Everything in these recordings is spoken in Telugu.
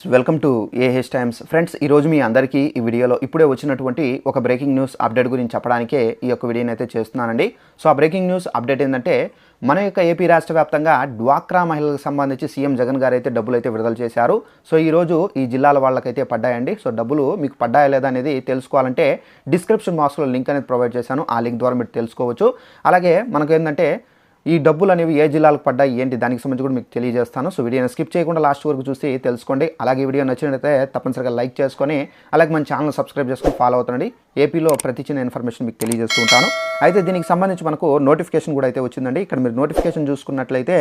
Welcome to AH times friends ఈరోజు మీ అందరికీ ఈ వీడియోలో ఇప్పుడే వచ్చినటువంటి ఒక బ్రేకింగ్ న్యూస్ అప్డేట్ గురించి చెప్పడానికే ఈ యొక్క వీడియోని అయితే చేస్తున్నానండి. సో ఆ బ్రేకింగ్ న్యూస్ అప్డేట్ ఏంటంటే మన యొక్క ఏపీ రాష్ట్ర వ్యాప్తంగా డ్వాక్రా మహిళలకు సంబంధించి సీఎం జగన్ గారు అయితే డబ్బులు అయితే విడుదల చేశారు. సో ఈరోజు ఈ జిల్లాల వాళ్ళకైతే పడ్డాయండి. సో డబ్బులు మీకు పడ్డాయా లేదా అనేది తెలుసుకోవాలంటే డిస్క్రిప్షన్ బాక్స్లో లింక్ అనేది ప్రొవైడ్ చేశాను. ఆ లింక్ ద్వారా మీరు తెలుసుకోవచ్చు. అలాగే మనకు ఏంటంటే ఈ డబ్బులు అనేవి ఏ జిల్లాలకు పడ్డాయి ఏంటి దానికి సంబంధించి కూడా మీకు తెలియజేస్తాను. సో వీడియోని స్కిప్ చేయకుండా లాస్ట్ వరకు చూసి తెలుసుకోండి. అలాగే వీడియో నచ్చినట్లయితే తప్పనిసరిగా లైక్ చేసుకొని అలాగే మన ఛానల్ సబ్స్క్రైబ్ చేసుకొని ఫాలో అవుతుండండి. ఏపీలో ప్రతి చిన్న ఇన్ఫర్మేషన్ మీకు తెలియజేస్తూ ఉంటాను. అయితే దీనికి సంబంధించి మనకు నోటిఫికేషన్ కూడా అయితే వచ్చిందండి. ఇక్కడ మీరు నోటిఫికేషన్ చూసుకున్నట్లయితే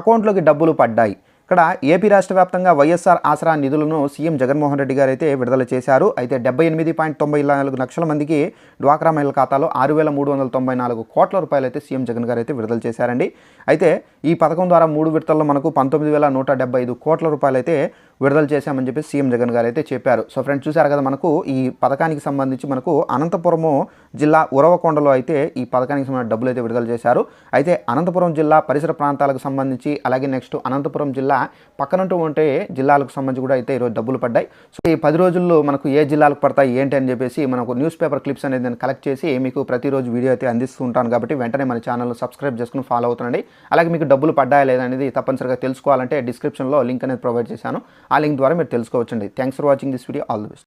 అకౌంట్లోకి డబ్బులు పడ్డాయి. ఇక్కడ ఏపీ రాష్ట్ర వ్యాప్తంగా వైఎస్ఆర్ ఆసరా నిధులను సీఎం జగన్మోహన్ రెడ్డి గారు అయితే విడుదల చేశారు. అయితే డెబ్బై ఎనిమిది పాయింట్ తొంభై నాలుగు లక్షల మందికి డ్వాక్రా మహిళల ఖాతాలో ఆరు వేల మూడు వందల తొంభై నాలుగు కోట్ల రూపాయలు అయితే సీఎం జగన్ గారు అయితే విడుదల చేశారండి. అయితే ఈ పథకం ద్వారా మూడు విడతల్లో మనకు పంతొమ్మిది వేల నూట డెబ్బై ఐదు కోట్ల రూపాయలు అయితే విడుదల చేశామని చెప్పి సీఎం జగన్ గారు అయితే చెప్పారు. సో ఫ్రెండ్స్ చూశారు కదా మనకు ఈ పథకానికి సంబంధించి మనకు అనంతపురము జిల్లా ఉరవకొండలో అయితే ఈ పథకానికి సంబంధించిన డబ్బులు అయితే విడుదల చేశారు. అయితే అనంతపురం జిల్లా పరిసర ప్రాంతాలకు సంబంధించి అలాగే నెక్స్ట్ అనంతపురం జిల్లా పక్కనంటూ ఉంటే జిల్లాలకు సంబంధించి కూడా అయితే ఈరోజు డబ్బులు పడ్డాయి. సో ఈ పది రోజుల్లో మనకు ఏ జిల్లాలకు పడతాయి ఏంటి అని చెప్పేసి మనకు న్యూస్ పేపర్ క్లిప్స్ అనేది నేను కలెక్ట్ చేసి మీకు ప్రతిరోజు వీడియో అయితే అందిస్తూ ఉంటాను కాబట్టి వెంటనే మన ఛానల్ సబ్స్క్రైబ్ చేసుకుని ఫాలో అవుతుండండి. అలాగే మీకు డబ్బులు పడ్డాయా లేదా అనేది తప్పనిసరిగా తెలుసుకోవాలంటే డిస్క్రిప్షన్లో లింక్ అనేది ప్రొవైడ్ చేశాను. ఆ లింక్ ద్వారా మీరు తెలుసుకోవచ్చండి. Thanks for watching this video all the best